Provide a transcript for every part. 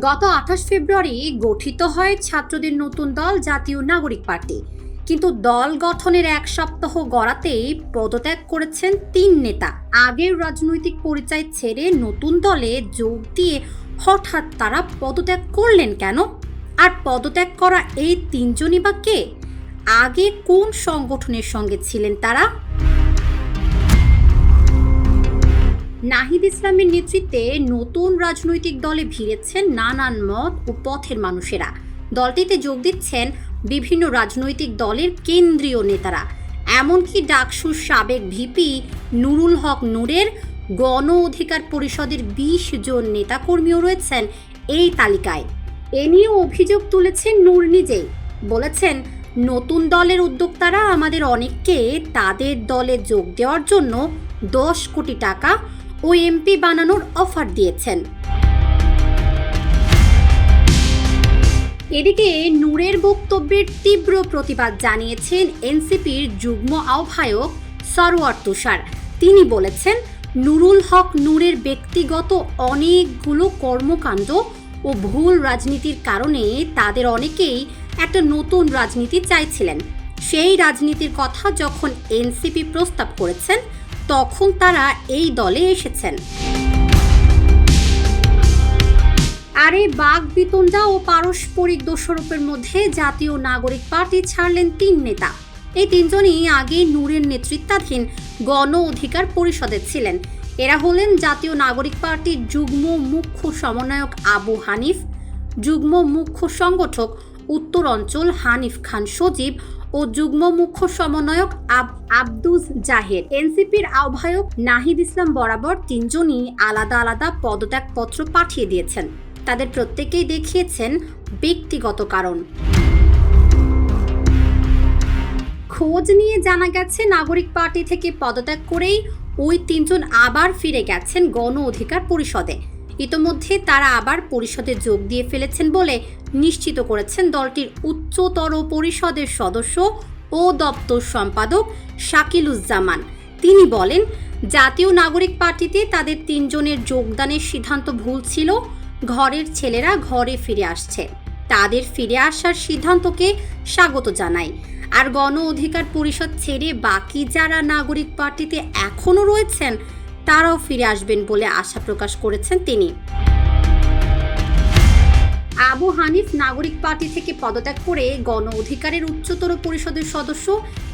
গত আঠাশ ফেব্রুয়ারি গঠিত হয় ছাত্রদের নতুন দল জাতীয় নাগরিক পার্টি। কিন্তু দল গঠনের এক সপ্তাহ গড়াতেই পদত্যাগ করেছেন তিন নেতা। আগের রাজনৈতিক পরিচয় ছেড়ে নতুন দলে যোগ দিয়ে হঠাৎ তারা পদত্যাগ করলেন কেন? আর পদত্যাগ করা এই তিনজনই বা কে? আগে কোন সংগঠনের সঙ্গে ছিলেন তারা? নাহিদ ইসলামের নেতৃত্বে নতুন রাজনৈতিক দলে ভিড়েছেন নানান মত ও পথের মানুষেরা। দলটিতে যোগ দিচ্ছেন বিভিন্ন রাজনৈতিক দলের কেন্দ্রীয় নেতারা। এমনকি ডাকসুর সাবেক ভিপি নুরুল হক নূরের গণ অধিকার পরিষদের বিশ জন নেতাকর্মীও রয়েছেন এই তালিকায়। এ নিয়ে অভিযোগ তুলেছেন নূর নিজেই। বলেছেন, নতুন দলের উদ্যোক্তারা আমাদের অনেককে তাদের দলে যোগ দেওয়ার জন্য দশ কোটি টাকা ও এমপি বানানোর অফার দিয়েছেন। এদিকে নূরের বক্তব্যের তীব্র প্রতিবাদ জানিয়েছেন এনসিপির যুগ্ম আহ্বায়ক সরোয়ার তুষার। তিনি বলেছেন, নুরুল হক নূরের ব্যক্তিগত অনেকগুলো কর্মকাণ্ড ও ভুল রাজনীতির কারণে তাদের অনেকেই একটা নতুন রাজনীতি চাইছিলেন। সেই রাজনীতির কথা যখন এনসিপি প্রস্তাব করেছেন তখন তারা এই দলে এসেছেন। আর এই বাঘ বিতণ্ডা ও পারস্পরিক দোষারোপের মধ্যে জাতীয় নাগরিক পার্টি ছাড়লেন তিন নেতা। এই তিনজনই আগে নূরের নেতৃত্বাধীন গণ অধিকার পরিষদে ছিলেন। এরা হলেন জাতীয় নাগরিক পার্টির যুগ্ম মুখ্য সমন্বয়ক আবু হানিফ, যুগ্ম মুখ্য সংগঠক উত্তর অঞ্চল হানিফ খান সজীব ও যুগ্ম মুখ্য সমন্বয়ক আব, আব্দুজ জাহের এনসিপির আহ্বায়ক নাহিদ ইসলাম বরাবর তিনজনই আলাদা আলাদা পদত্যাগপত্র পাঠিয়ে দিয়েছেন। তাদের প্রত্যেকেই দেখিয়েছেন ব্যক্তিগত কারণ। খোঁজ নিয়ে জানা গেছে, নাগরিক পার্টি থেকে পদত্যাগ করেই ওই তিনজন আবার ফিরে গেছেন গণ অধিকার পরিষদে। ইতোমধ্যে তারা আবার পরিষদে যোগ দিয়ে ফেলেছেন বলে নিশ্চিত করেছেন দলটির উচ্চতর পরিষদের সদস্য ও দপ্তর সম্পাদক শাকিলুজ্জামান। তিনি বলেন, জাতীয় নাগরিক পার্টিতে তাদের তিনজনের যোগদানের সিদ্ধান্ত ভুল ছিল, ঘরের ছেলেরা ঘরে ফিরে আসছে। তাদের ফিরে আসার সিদ্ধান্তকে স্বাগত জানাই। আর গণ অধিকার পরিষদ ছেড়ে বাকি যারা নাগরিক পার্টিতে এখনও রয়েছেন, তারাও ফিরে আসবেন বলে আশা প্রকাশ করেছেন তিনি। আবু হানিফ নাগরিক পার্টি থেকে পদত্যাগ করে গণ অধিকারের উচ্চতর পরিষদের সদস্য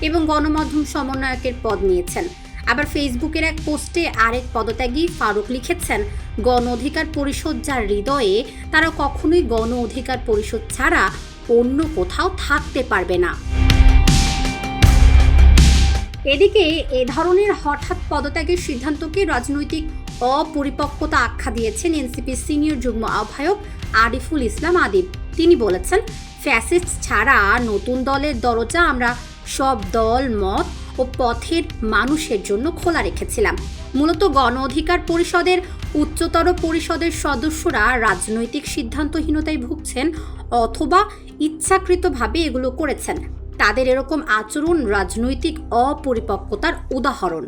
এবং গণমাধ্যম সমন্বয়কের পদ নিয়েছেন। আবার ফেসবুকের এক পোস্টে আরেক পদত্যাগী ফারুক লিখেছেন, গণ অধিকার পরিষদ যার হৃদয়ে, তারা কখনোই গণ অধিকার পরিষদ ছাড়া অন্য কোথাও থাকতে পারবে না। এদিকে এ ধরনের হঠাৎ পদত্যাগের সিদ্ধান্তকে রাজনৈতিক অপরিপক্কতা আখ্যা দিয়েছেন এনসিপির সিনিয়র যুগ্ম আহ্বায়ক আরিফুল ইসলাম আদিব। তিনি বলেছেন, ফ্যাসিস্ট ছাড়া নতুন দলের দরজা আমরা সব দল, মত ও পথের মানুষের জন্য খোলা রেখেছিলাম। মূলত গণ অধিকার পরিষদের, উচ্চতর পরিষদের সদস্যরা রাজনৈতিক সিদ্ধান্তহীনতায় ভুগছেন অথবা ইচ্ছাকৃতভাবে এগুলো করেছেন। তাদের এরকম আচরণ রাজনৈতিক অপরিপক্কতার উদাহরণ।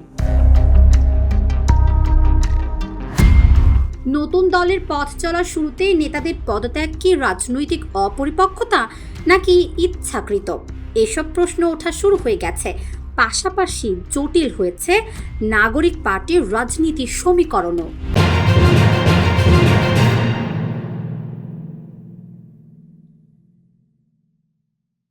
নতুন দলের পথ চলার শুরুতেই নেতাদের পদত্যাগ কি রাজনৈতিক অপরিপক্কতা নাকি ইচ্ছাকৃত? এসব প্রশ্ন ওঠা শুরু হয়ে গেছে। পাশাপাশি জটিল হয়েছে নাগরিক পার্টির রাজনীতির সমীকরণও।